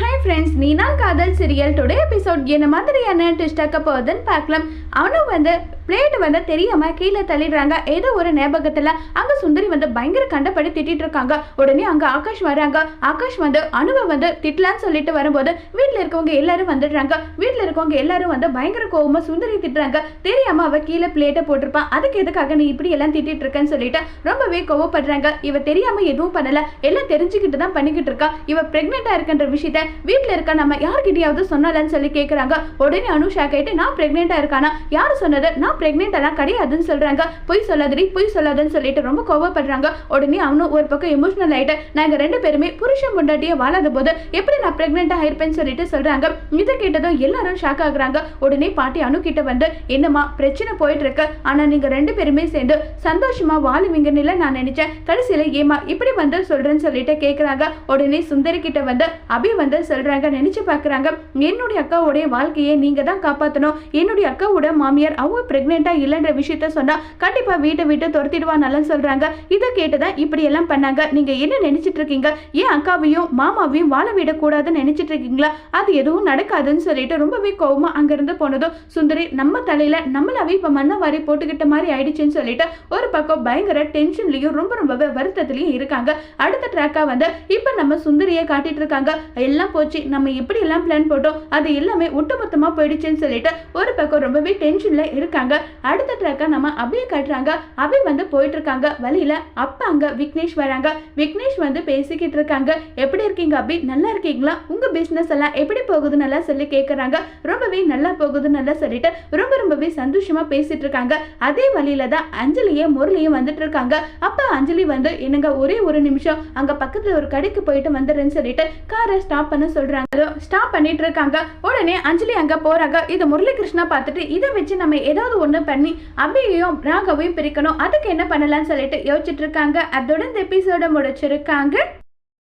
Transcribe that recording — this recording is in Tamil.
ஹாய் ஃப்ரெண்ட்ஸ் நீனா காதல் சீரியல் டுடே எபிசோட் என்ன மாதிரியான ட்விஸ்டாக்க போகுதுன்னு பார்க்கலாம். அவனும் வந்து பிளேட் வந்து தெரியாம கீழே தள்ளிடுறாங்க. ஏதோ ஒரு ஞாபகத்துல அங்க சுந்தரி வந்து பயங்கர கண்டபடி திட்டிட்டு இருக்காங்க. உடனே அங்க ஆகாஷ் வராங்க. ஆகாஷ் வந்து அணுவை வந்து திட்டலான்னு சொல்லிட்டு வரும்போது வீட்டில் இருக்கவங்க எல்லாரும் வந்துடுறாங்க. வீட்டில் இருக்கவங்க எல்லாரும் வந்து பயங்கர கோவமா சுந்தரி திட்டுறாங்க. தெரியாம அவ கீழே பிளேட்டை போட்டிருப்பான் அதுக்கு எதுக்காக நீ இப்படி எல்லாம் திட்டிட்டு இருக்கேன்னு சொல்லிட்டு ரொம்பவே கோவப்படுறாங்க. இவ தெரியாம எதுவும் பண்ணல. எல்லாம் தெரிஞ்சுக்கிட்டு தான் பண்ணிக்கிட்டு இருக்கா. இவ பிரெக்னெண்டா இருக்கின்ற விஷயத்த வீட்டில் இருக்க நம்ம யார்கிட்டயாவது சொன்னலன்னு சொல்லி கேட்குறாங்க உடனே அனுஷா கேட்டு நான் ப்ரெக்னெண்ட்டாக இருக்கானா? யார் சொன்னது? நான் பிரெக்னென்ட் கிடையாதுன்னு சொல்கிறாங்க பொய் சொல்லாதடி பொய் சொல்லாதுன்னு சொல்லிட்டு ரொம்ப கோவப்படுறாங்க. உடனே அவனும் ஒரு பக்கம் எமோஷனல் ஆயிட்டு நாங்கள் ரெண்டு பேருமே புருஷன் பொண்டாட்டியே வாழாத போது எப்படி நான் ப்ரெக்னெண்ட்டாக ஆயிருப்பேன்னு சொல்லிட்டு சொல்றாங்க. இதை கேட்டதும் எல்லாரும் ஷாக் ஆகுறாங்க. உடனே பாட்டி அனு கிட்ட வந்து என்னம்மா பிரச்சனை போயிட்டு இருக்கு ஆனால் நீங்கள் ரெண்டு பேருமே சேர்ந்து சந்தோஷமா வாழுவீங்கன்னு நான் நினைச்சேன். கடைசியில ஏமா இப்படி வந்து சொல்றேன்னு சொல்லிட்டு கேட்குறாங்க உடனே சுந்தரி கிட்ட வந்து அபி வந்து சொல்றாங்க நினைச்சு பாக்குறாங்க. என்னுடைய அக்காவுடைய வாழ்க்கையை நீங்க தான் காப்பாத்தணும். என்னுடைய அக்காவோட மாமியார் அவங்க பிரெக்னெண்டா இல்லைன்ற விஷயத்த சொன்னா கண்டிப்பா வீட்டை விட்டு துரத்திடுவான்னு சொல்றாங்க. இதை கேட்டுதான் இப்படி எல்லாம் பண்ணாங்க. நீங்க என்ன நினைச்சிட்டு இருக்கீங்க? ஏன் அக்காவையும் மாமாவையும் வாழ விடக்கூடாதுன்னு நினைச்சிட்டு இருக்கீங்களா? அது எதுவும் நடக்காதுன்னு சொல்லிட்டு ரொம்பவே கோவமாக அங்கிருந்து போனதும் சுந்தரி நம்ம தலையில நம்மளாவே இப்ப மண்ணை வாரி போட்டுக்கிட்ட மாதிரி ஆயிடுச்சுன்னு சொல்லிட்டு ஒரு பக்கம் பயங்கர டென்ஷன்லயும் ரொம்ப ரொம்பவே வருத்தத்திலயும் இருக்காங்க. அடுத்த ட்ராக்கா வந்து இப்ப நம்ம சுந்தரியை காட்டிட்டு இருக்காங்க. எல்லாம் போச்சு. நம்ம எப்படி எல்லாம் பிளான் போட்டோம் அது எல்லாமே ஒட்டுமொத்தமாக போயிடுச்சுன்னு சொல்லிட்டு ஒரு பக்கம் ரொம்பவே டென்ஷனில் இருக்காங்க. அடுத்த ட்ராக்காக நம்ம அபியை காட்டுறாங்க. அபி வந்து போயிட்டு இருக்காங்க வழியில அங்கே அங்க விக்னேஷ் வராங்க. விக்னேஷ் வந்து பேசிக்கிட்டு இருக்காங்க. எப்படி இருக்கீங்க அபி? நல்லா இருக்கீங்களா? உங்க பிசினஸ் எல்லாம் எப்படி போகுதுன்னு எல்லாம் சொல்லி கேட்குறாங்க ரொம்பவே நல்லா போகுதுன்னு நல்லா சொல்லிட்டு ரொம்ப ரொம்பவே சந்தோஷமா பேசிட்டு இருக்காங்க. அதே வழியில தான் அஞ்சலியும் முரளியும் வந்துட்டு இருக்காங்க. அப்ப அஞ்சலி வந்து என்னங்க ஒரே ஒரு நிமிஷம். அங்க பக்கத்துல ஒரு கடைக்கு போயிட்டு வந்துடுறேன்னு சொல்லிட்டு காரை ஸ்டாப் பண்ண சொல்றாங்க. ஸ்டாப் பண்ணிட்டு இருக்காங்க. உடனே அஞ்சலி அங்க போறாங்க. இது முரளிகிருஷ்ணா பார்த்துட்டு இதை வச்சு நம்ம ஏதாவது ஒண்ணு பண்ணி அபியையும் ராகவையும் பிரிக்கணும். அதுக்கு என்ன பண்ணலாம்னு சொல்லிட்டு யோசிச்சுட்டு இருக்காங்க. அதோட இந்த எபிசோட முடிச்சிருக்காங்க.